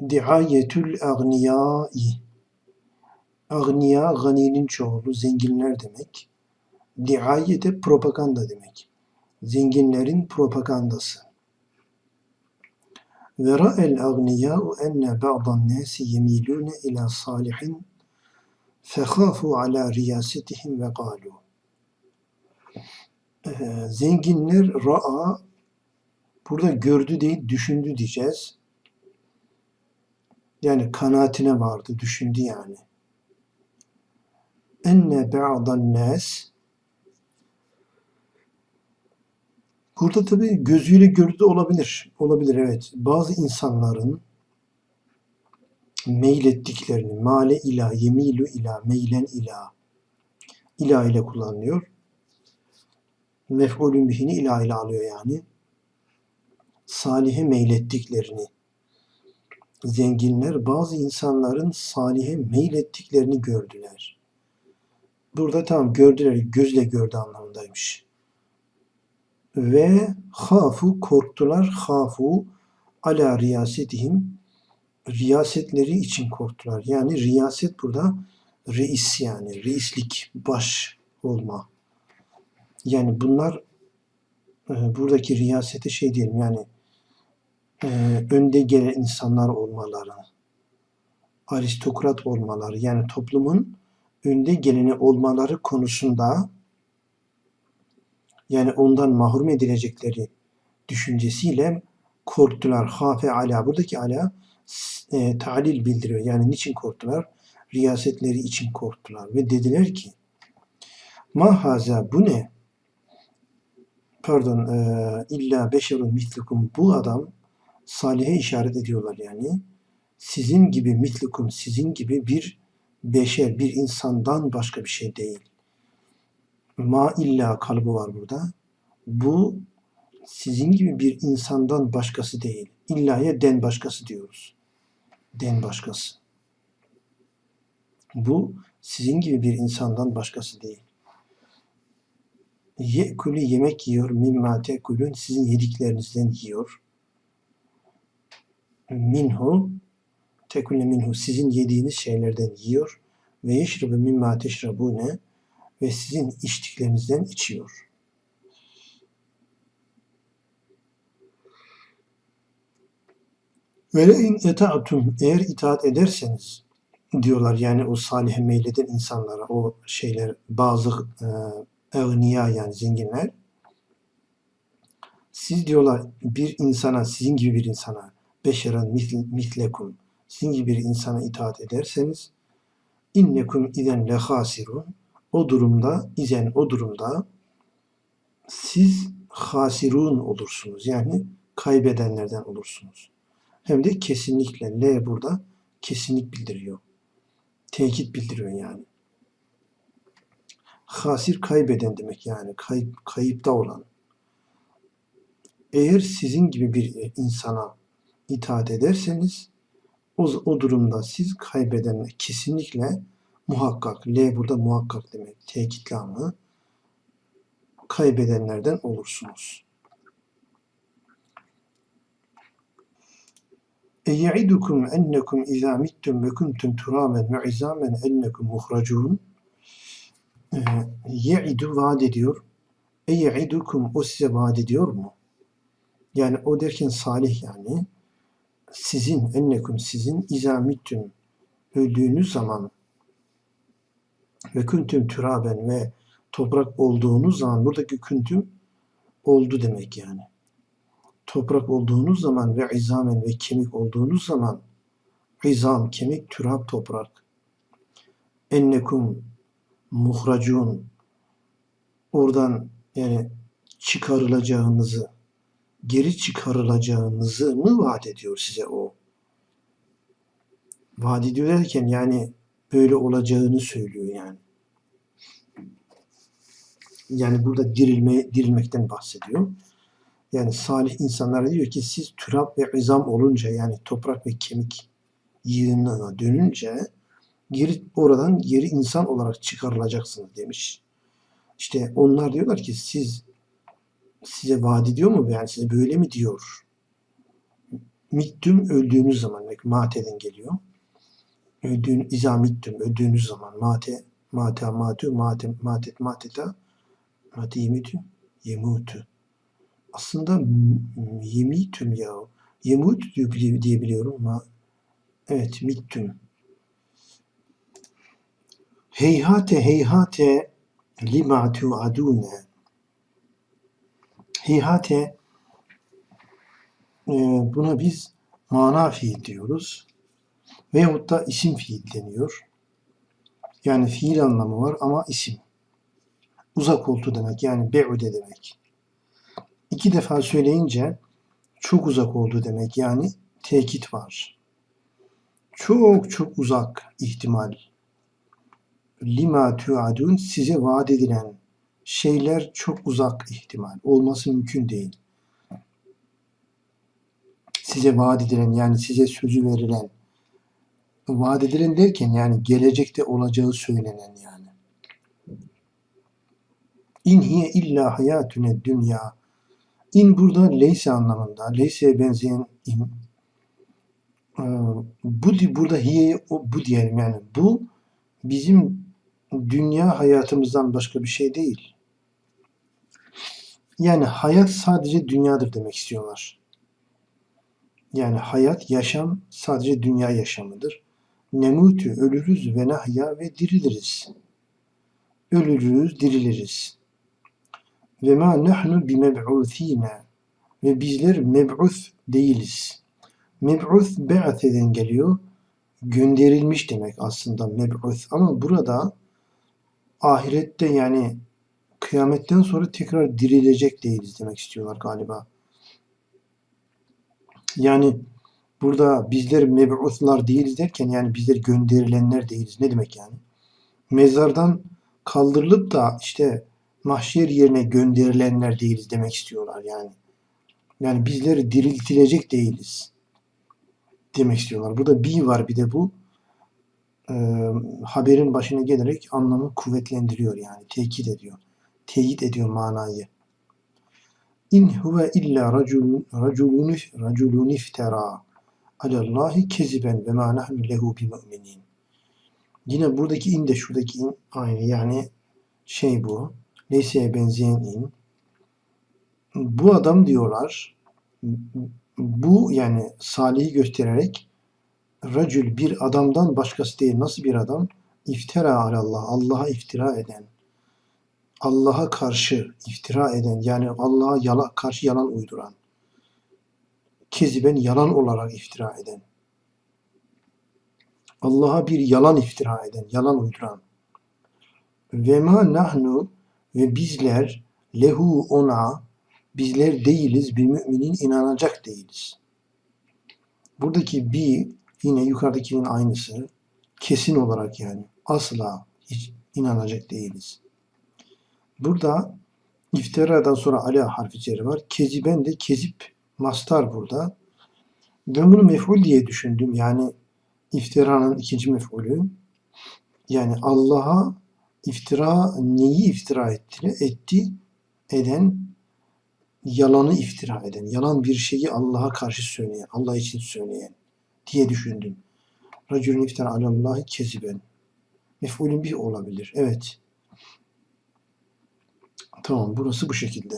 Diayetül agniyai Agniya ganinin çoğulu zenginler demek. Diaye de propaganda demek. Zenginlerin propagandası. Ve ra'el agniyâ'u enne ba'dan nâsi yemilûne ila salihin fekhafu ala riyasetihim ve galu. Zenginler ra'a burada gördü değil düşündü diyeceğiz. Yani kanaatine vardı, düşündü yani. Enne ba'dan nas Burada tabi gözüyle gördü olabilir. Olabilir evet. Bazı insanların meylettiklerini male ila, yemilu ila, meylen ila ila ile kullanılıyor. Mef'ulün bihini ila ile alıyor yani. Salihe meylettiklerini zenginler bazı insanların salihe meylettiklerini gördüler. Burada tam gördüler, gözle gördü anlamındaymış. Ve hafu korktular, hafu ala riyasetihim riyasetleri için korktular. Yani riyaset burada reis yani reislik, baş olma. Yani bunlar e, buradaki riyasete şey diyelim yani e, önde gelen insanlar olmaları, aristokrat olmaları yani toplumun önde geleni olmaları konusunda yani ondan mahrum edilecekleri düşüncesiyle korktular. Hafe ala. Buradaki ala e, talil bildiriyor. Yani niçin korktular? Riyasetleri için korktular. Ve dediler ki ma haza bu ne? Pardon e, illa beşerun mitlukum bu adam salihe işaret ediyorlar yani. Sizin gibi mitlukum sizin gibi bir beşer, bir insandan başka bir şey değil. Ma illa kalıbı var burada. Bu sizin gibi bir insandan başkası değil. İlla'ya den başkası diyoruz. Den başkası. Bu sizin gibi bir insandan başkası değil. Ye'kulü yemek yiyor, mimma tekulün sizin yediklerinizden yiyor. Minhu tekulü minhu sizin yediğiniz şeylerden yiyor ve yeşrebu mimma teşrabune ve sizin içtiklerinizden içiyor. Ve in eta'tum eğer itaat ederseniz diyorlar yani o salih meyleden insanlara o şeyler bazı e, evniya yani zenginler siz diyorlar bir insana sizin gibi bir insana beşeren mitlekum sizin gibi bir insana itaat ederseniz innekum iden lehasirun o durumda izen o durumda siz hasirun olursunuz. Yani kaybedenlerden olursunuz. Hem de kesinlikle L burada kesinlik bildiriyor. Tekit bildiriyor yani. Hasir kaybeden demek yani kayıp, kayıpta olan. Eğer sizin gibi bir insana itaat ederseniz o, o durumda siz kaybeden kesinlikle muhakkak, L burada muhakkak demek, tekitli anı kaybedenlerden olursunuz. Eyidukum ennekum izâ mittum ve kuntum turâmen ve izâmen ennekum muhracûn ee, Ye'idu vaat ediyor. Eyidukum o size vaat ediyor mu? Yani o derken salih yani sizin ennekum sizin izâ mittum öldüğünüz zaman ve küntüm türaben ve toprak olduğunuz zaman buradaki küntüm oldu demek yani. Toprak olduğunuz zaman ve izamen ve kemik olduğunuz zaman izam, kemik, türab, toprak. Ennekum muhracun oradan yani çıkarılacağınızı geri çıkarılacağınızı mı vaat ediyor size o? Vaat ediyor derken yani böyle olacağını söylüyor yani. Yani burada dirilme, dirilmekten bahsediyor. Yani salih insanlara diyor ki siz türap ve izam olunca yani toprak ve kemik yığınına dönünce geri, oradan geri insan olarak çıkarılacaksınız demiş. İşte onlar diyorlar ki siz size vaat ediyor mu? Yani size böyle mi diyor? Mittüm öldüğünüz zaman demek mate'den geliyor. Öldüğün, izâ mittüm öldüğünüz zaman mate, mate, matü, mate, matet, mateta, mate yemitü, yemutu. Aslında yemitüm ya. Yemut diye bili- diyebiliyorum ama evet mittüm. Heyhate heyhate lima tuadune. Heyhate e, buna biz mana fiil diyoruz. Veyahut da isim fiil deniyor. Yani fiil anlamı var ama isim. Uzak oldu demek yani be'ude demek. İki defa söyleyince çok uzak oldu demek yani tekit var. Çok çok uzak ihtimal. Lima tuadun size vaat edilen şeyler çok uzak ihtimal. Olması mümkün değil. Size vaat edilen yani size sözü verilen vaat edilen derken yani gelecekte olacağı söylenen yani. İn hiye illa hayatüne dünya. İn burada leyse anlamında. Leyse'ye benzeyen in. Ee, Bu burada hiye bu diyelim yani. Bu bizim dünya hayatımızdan başka bir şey değil. Yani hayat sadece dünyadır demek istiyorlar. Yani hayat, yaşam sadece dünya yaşamıdır. Nemutü, ölürüz ve nahya ve diriliriz. Ölürüz, diriliriz. Ve ma nahnu bimeb'uthine ve bizler meb'uth değiliz. Meb'uth be'ateden geliyor. Gönderilmiş demek aslında meb'uth. Ama burada ahirette yani kıyametten sonra tekrar dirilecek değiliz demek istiyorlar galiba. Yani burada bizler meb'uthlar değiliz derken yani bizler gönderilenler değiliz. Ne demek yani? Mezardan kaldırılıp da işte mahşer yerine gönderilenler değiliz demek istiyorlar yani. Yani bizler diriltilecek değiliz demek istiyorlar. Burada bir var bir de bu e, haberin başına gelerek anlamı kuvvetlendiriyor yani tekit ediyor. Teyit ediyor manayı. İn huve illa raculun raculun raculun iftara alallahi keziben ve ma nahnu lehu bimü'minin. Yine buradaki in de şuradaki in aynı yani şey bu. Leyseye benzeyen in. Bu adam diyorlar bu yani Salih'i göstererek racül bir adamdan başkası değil. Nasıl bir adam? İftira alallah. Allah'a iftira eden. Allah'a karşı iftira eden. Yani Allah'a yala, karşı yalan uyduran. Keziben yalan olarak iftira eden. Allah'a bir yalan iftira eden, yalan uyduran. Ve ma nahnu ve bizler lehu ona bizler değiliz bir müminin inanacak değiliz. Buradaki bir yine yukarıdakinin aynısı. Kesin olarak yani. Asla hiç inanacak değiliz. Burada iftiradan sonra ala harfi ceri var. Keziben de kezip mastar burada. Ben bunu mef'ul diye düşündüm. Yani iftiranın ikinci mef'ulü. Yani Allah'a iftira neyi iftira etti? Etti eden yalanı iftira eden, yalan bir şeyi Allah'a karşı söyleyen, Allah için söyleyen diye düşündüm. Racülün iftira alallahi keziben. Mef'ulün bir olabilir. Evet. Tamam burası bu şekilde.